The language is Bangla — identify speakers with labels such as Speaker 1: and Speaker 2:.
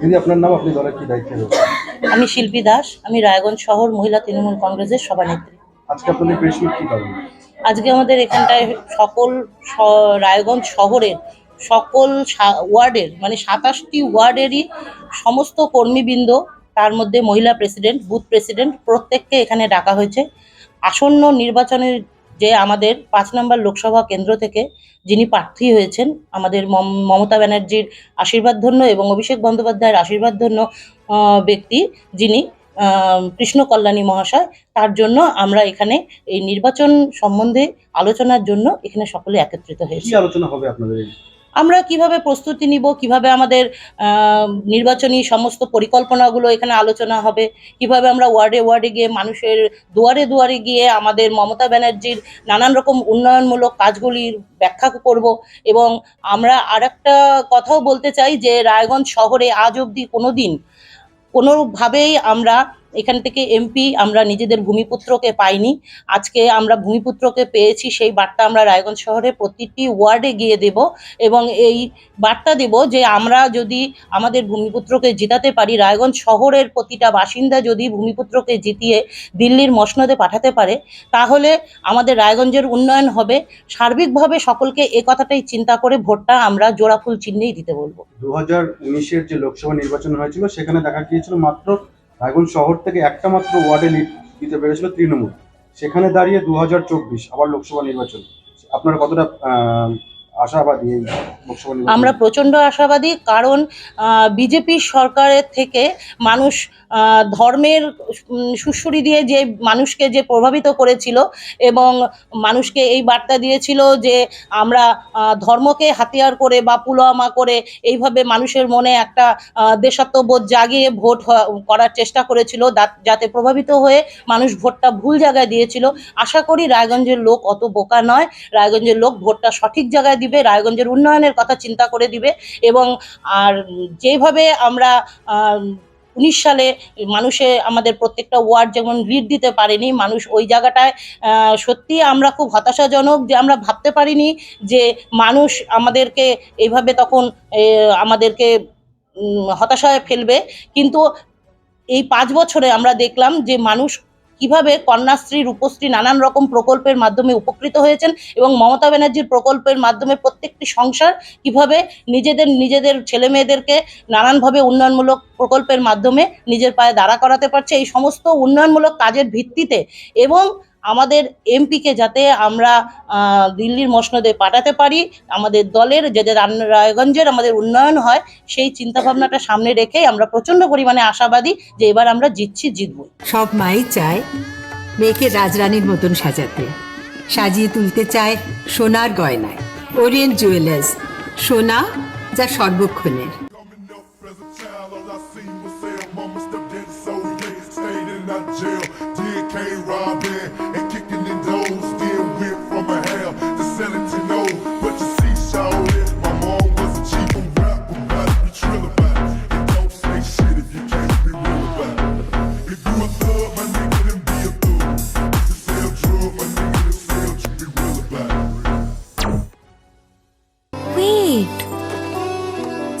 Speaker 1: দিদি আপনার নাম আপনি দলের কি দায়িত্বে রয়েছেন?
Speaker 2: আমি শিল্পী দাস আমি রায়গঞ্জ শহর মহিলা তৃণমূল কংগ্রেসের সভানেত্রী।
Speaker 1: আজকে আপনাদের প্রেস মিট কি কারণে
Speaker 2: আজকে আমাদের এখানটায় সকল রায়গঞ্জ শহরের সকল ওয়ার্ডের মানে সাতাশটি ওয়ার্ডেরই সমস্ত কর্মীবৃন্দ তার মধ্যে মহিলা প্রেসিডেন্ট বুথ প্রেসিডেন্ট প্রত্যেককে এখানে ডাকা হয়েছে। আসন্ন নির্বাচনের যে আমাদের পাঁচ নম্বর লোকসভা কেন্দ্র থেকে যিনি প্রার্থী হয়েছেন, আমাদের মম- মমতা ব্যানার্জির আশীর্বাদ ধন্য এবং অভিষেক বন্দ্যোপাধ্যায়ের আশীর্বাদ ধন্য ব্যক্তি যিনি কৃষ্ণ কল্যাণী মহাশয়, তার জন্য আমরা এখানে এই নির্বাচন সম্বন্ধে আলোচনার জন্য এখানে সকলে একত্রিত হয়েছি।
Speaker 1: আলোচনা হবে আপনাদের
Speaker 2: আমরা কীভাবে প্রস্তুতি নিব, কীভাবে আমাদের নির্বাচনী সমস্ত পরিকল্পনাগুলো এখানে আলোচনা হবে, কীভাবে আমরা ওয়ার্ডে ওয়ার্ডে গিয়ে মানুষের দুয়ারে দুয়ারে গিয়ে আমাদের মমতা ব্যানার্জির নানান রকম উন্নয়নমূলক কাজগুলির ব্যাখ্যা করব এবং আমরা আরেকটা কথাও বলতে চাই যে, রায়গঞ্জ শহরে আজ অবধি কোনো দিন কোনোভাবেই আমরা এখান থেকে এমপি আমরা নিজেদের ভূমিপুত্রকে পাইনি। আজকে আমরা ভূমিপুত্রকে পেয়েছি, সেই বার্তা আমরা রায়গঞ্জ শহরে প্রতিটি ওয়ার্ডে গিয়ে দেব এবং এই বার্তা দেব যে আমরা যদি আমাদের ভূমিপুত্রকে জিতাতে পারি, রায়গঞ্জ শহরের প্রতিটা বাসিন্দা যদি ভূমিপুত্রকে জিতিয়ে দিল্লির মসনদে পাঠাতে পারে, তাহলে আমাদের রায়গঞ্জের উন্নয়ন হবে। সার্বিকভাবে সকলকে এ কথাটাই চিন্তা করে ভোটটা আমরা জোড়াফুল চিহ্নেই দিতে বলব।
Speaker 1: দু হাজার যে লোকসভা নির্বাচন হয়েছিল, সেখানে দেখা গিয়েছিল মাত্র রায়গঞ্জ শহর থেকে একটা মাত্র ওয়ার্ডে লিড দিতে পেরেছিল তৃণমূল। সেখানে দাঁড়িয়ে দু চব্বিশ আবার লোকসভা নির্বাচন। আপনারা কতটা
Speaker 2: আমরা প্রচণ্ড আশাবাদী কারণ বিজেপি সরকারের থেকে মানুষ ধর্মের উম, দিয়ে যে মানুষকে যে প্রভাবিত করেছিল এবং মানুষকে এই বার্তা দিয়েছিল যে আমরা ধর্মকে হাতিয়ার করে বা পুলওয়ামা করে এইভাবে মানুষের মনে একটা দেশাত্মবোধ জাগিয়ে ভোট করার চেষ্টা করেছিল যাতে প্রভাবিত হয়ে মানুষ ভোটটা ভুল জায়গায় দিয়েছিল। আশা করি রায়গঞ্জের লোক অত বোকা নয়। রায়গঞ্জের লোক ভোটটা সঠিক জায়গায় দিবে, রায়গঞ্জের উন্নয়নের কথা চিন্তা করে দিবে এবং আর যেভাবে আমরা উনিশ সালে মানুষে আমাদের প্রত্যেকটা ওয়ার্ড যেমন লিড দিতে পারেনি, মানুষ ওই জায়গাটায় সত্যি আমরা খুব হতাশাজনক যে আমরা ভাবতে পারিনি যে মানুষ আমাদেরকে এইভাবে তখন আমাদেরকে হতাশায় ফেলবে। কিন্তু এই পাঁচ বছরে আমরা দেখলাম যে মানুষ কীভাবে কন্যাশ্রী, রূপশ্রী নানান রকম প্রকল্পের মাধ্যমে উপকৃত হয়েছেন এবং মমতা ব্যানার্জির প্রকল্পের মাধ্যমে প্রত্যেকটি সংসার কীভাবে নিজেদের নিজেদের ছেলে মেয়েদেরকে নানানভাবে উন্নয়নমূলক প্রকল্পের মাধ্যমে নিজের পায়ে দাঁড়া করাতে পারছে, এই সমস্ত উন্নয়নমূলক কাজের ভিত্তিতে এবং আমাদের এমপিকে যাতে আমরা দিল্লির মসনদে পাঠাতে পারি, আমাদের দলের যাতে রায়গঞ্জের আমাদের উন্নয়ন হয়, সেই চিন্তাভাবনাটা সামনে রেখেই আমরা প্রচণ্ড পরিমাণে আশাবাদী যে এবার আমরা জিতছি জিতবো
Speaker 3: সব মাই চায় মেয়েকে রাজরানীর মতন সাজাতে। সাজিয়ে তুলতে চায় সোনার গয়নায়। ওরিয়েন্ট জুয়েলার্স, সোনা যা সর্বক্ষণের।